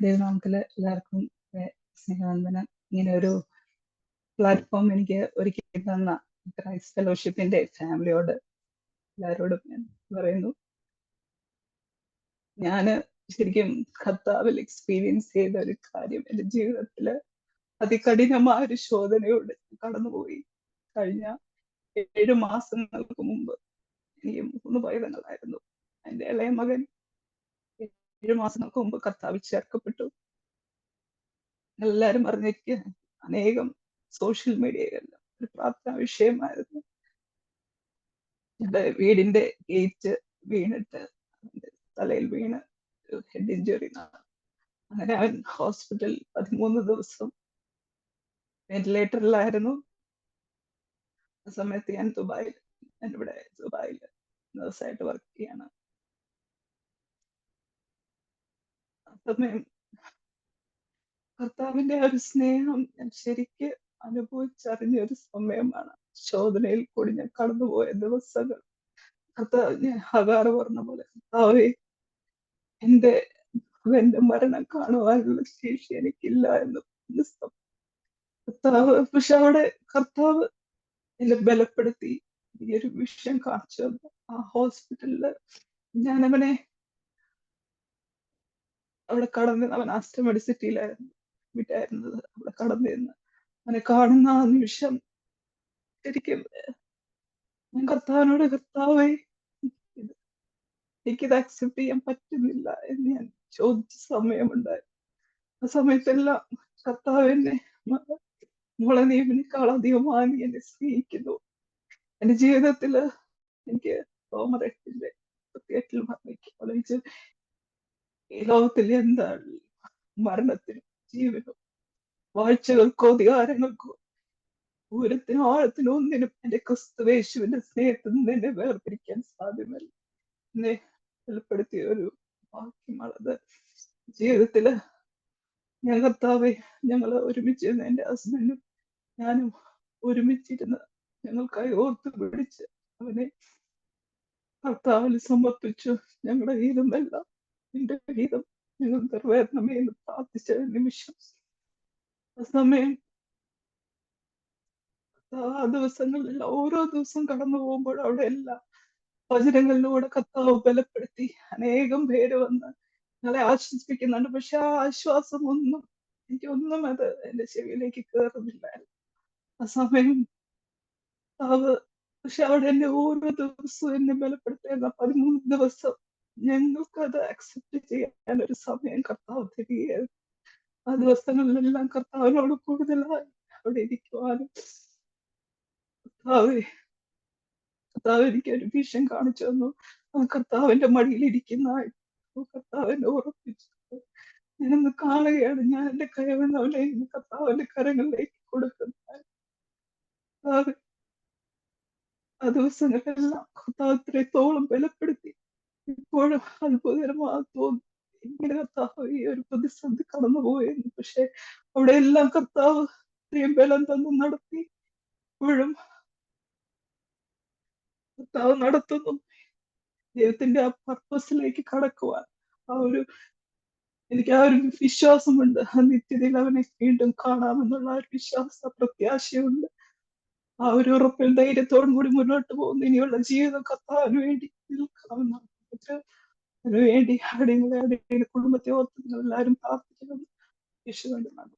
ദൈവനാമത്തിൽ എല്ലാവർക്കും സ്നേഹവന്ദനം. ഇങ്ങനെ ഒരു പ്ലാറ്റ്ഫോം എനിക്ക് ഒരുക്കി തന്ന ക്രൈസ്റ്റ് ഫെലോഷിപ്പിന്റെ ഫാമിലിയോട് എല്ലാവരോടും ഞാൻ പറയുന്നു. ഞാൻ ശരിക്കും കർത്താവിൽ എക്സ്പീരിയൻസ് ചെയ്ത ഒരു കാര്യം എന്റെ ജീവിതത്തിൽ അതികഠിനമായ ഒരു ശോധനയോട് കടന്നുപോയി. കഴിഞ്ഞ ഏഴ് മാസങ്ങൾക്ക് മുമ്പ് എനിക്ക് മൂന്ന് പൈതങ്ങളായിരുന്നു. എന്റെ ഇളയ മകൻ ഏഴ് മാസങ്ങൾക്ക് മുമ്പ് കർത്താവിൽ ചേർക്കപ്പെട്ടു. എല്ലാരും അറിഞ്ഞിരിക്കുക അനേകം സോഷ്യൽ മീഡിയകളിലും ഒരു പ്രാർത്ഥന വിഷയമായിരുന്നു. എന്റെ വീടിന്റെ ഗേറ്റ് വീണിട്ട് തലയിൽ വീണ് ഹെഡ് ഇഞ്ചുറി അങ്ങനെ അവൻ ഹോസ്പിറ്റൽ പതിമൂന്ന് ദിവസം വെന്റിലേറ്ററിലായിരുന്നു ആ സമയത്ത് ഞാൻ ദുബായിൽ ഞാൻ ഇവിടെ ദുബായിൽ നേഴ്സായിട്ട് വർക്ക് ചെയ്യാണ് ആ സമയം കർത്താവിന്റെ ആ ഒരു സ്നേഹം ഞാൻ ശരിക്ക് അനുഭവിച്ചറിഞ്ഞ ഒരു സമയമാണ് ശോധനയിൽ കൂടി ഞാൻ കടന്നുപോയ ദിവസങ്ങൾ. കർത്താവ് ഞാൻ ഹകാറ് പറഞ്ഞ പോലെ കർത്താവെ എന്റെ എന്റെ മരണം കാണുവാനുള്ള ശേഷി എനിക്കില്ല എന്ന് പറഞ്ഞ കർത്താവ് പക്ഷെ അവിടെ കർത്താവ് എന്നെ ബലപ്പെടുത്തി ഈ ഒരു വിഷയം കാണിച്ചു തന്നു. ആ ഹോസ്പിറ്റലിൽ ഞാൻ അവനെ അവിടെ കടന്ന് അവൻ ആസ്റ്റർ സിറ്റിയിലായിരുന്നു വിട്ടായിരുന്നത് അവിടെ കടന്നിരുന്നു അവനെ കാണുന്ന ആ നിമിഷം ശരിക്കും ഞാൻ കർത്താവിനോട് കർത്താവേ എനിക്കിത് അക്സെപ്റ്റ് ചെയ്യാൻ പറ്റുന്നില്ല എന്ന് ഞാൻ ചോദിച്ച സമയമുണ്ടായി. ആ സമയത്തെല്ലാം കർത്താവ് എന്നെ മോളെ നീ നീ എന്നെ സ്നേഹിക്കുന്നു. എന്റെ ജീവിതത്തിൽ എനിക്ക് തോമറെട്ടിന്റെ പ്രത്യേകത്തിൽ പറഞ്ഞു ഈ ലോകത്തിൽ എന്താണ് മരണത്തിനും ജീവനും വാഴ്ചകൾക്കോ അധികാരങ്ങൾക്കോ ദൂരത്തിനും ആഴത്തിനും ഒന്നിനും എന്റെ ക്രിസ്തുവേശുവിന്റെ സ്നേഹത്തിൽ നിന്ന് എന്നെ വേർതിരിക്കാൻ സാധ്യമല്ല. എന്നെ വെളിപ്പെടുത്തിയ ഒരു വാക്യമാണത് ജീവിതത്തിൽ ഞാൻ കർത്താവെ ഞങ്ങൾ ഒരുമിച്ചിരുന്ന എന്റെ ഹസ്ബൻഡും ഞാനും ഒരുമിച്ചിരുന്ന് ഞങ്ങൾക്കായി ഓർത്ത് പിടിച്ച് അവനെ കർത്താവിൽ സമർപ്പിച്ചു ഞങ്ങളുടെ ഗീതമെല്ലാം എന്റെ ഗീതം ഞങ്ങൾ എന്ന് പ്രാർത്ഥിച്ച നിമിഷം. ആ സമയം ആ ദിവസങ്ങളിൽ ഓരോ ദിവസം കടന്നു പോകുമ്പോൾ അവിടെ എല്ലാം വചനങ്ങളിലൂടെ കർത്താവ് ബലപ്പെടുത്തി അനേകം പേര് വന്ന് ഞങ്ങളെ ആശ്വസിപ്പിക്കുന്നുണ്ട്. പക്ഷെ ആ ആശ്വാസം ഒന്നും എനിക്കൊന്നും അത് എന്റെ ചെവിയിലേക്ക് കയറുന്നില്ല ആ സമയം കർത്താവ് പക്ഷെ അവിടെ എന്നെ ഓരോ ദിവസവും എന്നെ ബലപ്പെടുത്തിയിരുന്ന പതിമൂന്ന് ദിവസം ഞങ്ങൾക്ക് അത് അക്സെപ്റ്റ് ചെയ്യാൻ ഒരു സമയം കർത്താവ് തരികയായിരുന്നു ആ ദിവസങ്ങളിലെല്ലാം കർത്താവിനോട് കൂടുതലായി അവിടെ ഇരിക്കുവാനും കർത്താവ് കർത്താവ് എനിക്ക് ഒരു ഭീഷൻ കാണിച്ചു തന്നു. ആ കർത്താവിന്റെ മടിയിൽ ഇരിക്കുന്ന കർത്താവിനെ ഉറപ്പിച്ചു. ഞാനൊന്ന് കാണുകയാണ്. ഞാൻ എന്റെ കയവെന്നവനെ കർത്താവിന്റെ കരങ്ങളിലേക്ക് കൊടുക്കുന്ന കർത്താവ് ആ ദിവസങ്ങളെല്ലാം കർത്താവ് ഇത്രത്തോളം ബലപ്പെടുത്തി ഇപ്പോഴും അത്ഭുതകരമാ തോന്നി കർത്താവ് ഈ ഒരു പ്രതിസന്ധി കടന്നു പോയിരുന്നു. പക്ഷെ അവിടെ എല്ലാം കർത്താവ് ഇത്രയും ബലം തന്നു നടത്തി ഇപ്പോഴും കർത്താവ് നടത്തുന്നു. ദൈവത്തിന്റെ ആ പർപ്പസിലേക്ക് കടക്കുവാൻ. ആ ഒരു എനിക്ക് ആ ഒരു വിശ്വാസമുണ്ട്. ആ നിത്യതയിൽ അവനെ വീണ്ടും കാണാമെന്നുള്ള ആ ഒരു വിശ്വാസ പ്രത്യാശയുണ്ട്. ആ ഒരു ഉറപ്പിൽ ധൈര്യത്തോടും കൂടി മുന്നോട്ട് പോകുന്ന. ഇനിയുള്ള ജീവിതം കത്താൻ വേണ്ടി നിൽക്കാമെന്നാണ്. അതിനു വേണ്ടി അവിടെ നിങ്ങളെ കുടുംബത്തെ ഓർത്ത് എല്ലാവരും പ്രാർത്ഥിക്കുന്നു യേശുവിന്റെ നാമത്തിൽ